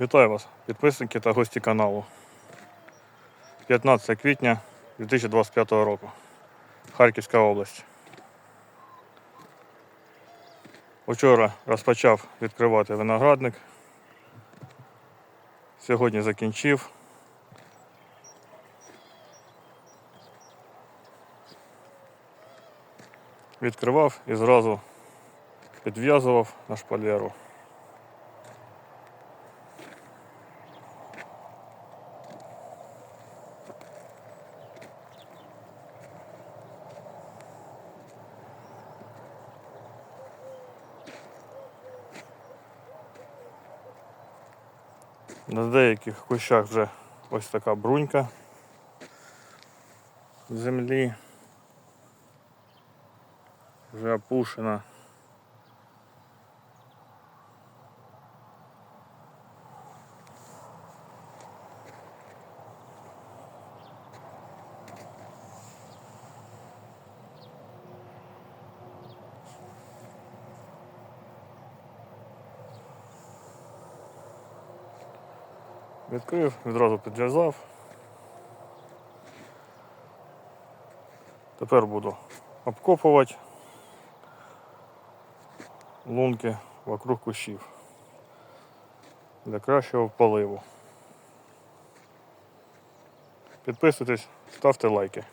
Вітаю вас, підписники та гості каналу. 15 квітня 2025 року. Харківська область. Вчора розпочав відкривати виноградник. Сьогодні закінчив. Відкривав і зразу підв'язував на шпалеру. На деяких кущах вже ось така брунька землі. Вже опушена. Відкрив, відразу підв'язав. Тепер буду обкопувати лунки вокруг кущів для кращого поливу. Підписуйтесь, ставте лайки.